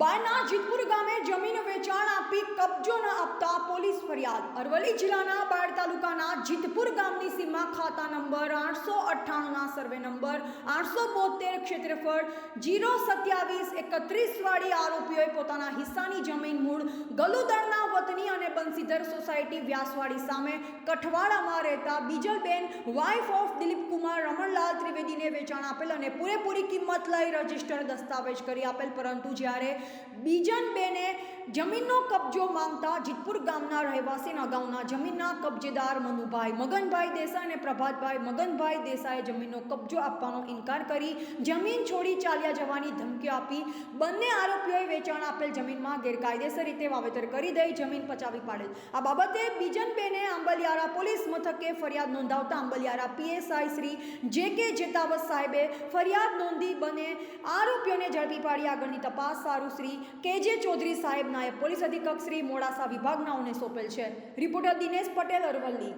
બાયના જીતપુર ગામે જમીન વેચાણ આપી કબજો ન આપતા પોલીસ ફરિયાદ. અરવલ્લી જિલ્લાના બાયડ તાલુકાના જીતપુર ગામની સીમા ખાતા નંબર આઠસો અઠ્ઠાણુંના સર્વે નંબર આઠસો બોતેર ક્ષેત્રફળ જીરો સત્યાવીસ એકત્રીસ વાળી આરોપીઓએ પોતાના હિસ્સાની જમીન મૂળ ગલુદળના વતની અને બંસીધર સોસાયટી વ્યાસવાડી સામે કઠવાડામાં રહેતા બીજલબેન વાઇફ ઓફ દિલીપકુમાર રમણલાલ ત્રિવેદીને વેચાણ આપેલ અને પૂરેપૂરી કિંમત લઈ રજિસ્ટર દસ્તાવેજ કરી આપેલ. પરંતુ જ્યારે બીજનબેને જમીનનો કબજો માંગતા જીતપુર ગામના રહેવાસીના અગાઉના જમીનના કબજેદાર મનુભાઈ, મગનભાઈ દેસાઈ અને પ્રભાતભાઈ, મગનભાઈ દેસાઈએ જમીનનો કબજો આપવાનો ઇનકાર કરી જમીન છોડી ચાલ્યા જવાની ધમકી આપી. બંને આરોપીઓએ વેચાણ આપેલ જમીનમાં ગેરકાયદેસર રીતે વાવેતર કરી દઈ, જમીન પચાવી પાડેલ. આ બાબતે બીજનબેને આંબલિયારા પોલીસ મથકે ફરિયાદ નોંધાવતા આંબલિયારા પીએસઆઈ શ્રી જે કે જેતાવત સાહેબે ફરિયાદ નોંધી બને આરોપીઓને ઝડપી પાડી આગળની તપાસ સારું શ્રી કેજે ચૌધરી સાહેબ નાયબ પોલીસ અધિક્ષક શ્રી મોડાસા વિભાગનાઓને સોંપેલ છે. રિપોર્ટર દિનેશ પટેલ અરવલ્લી.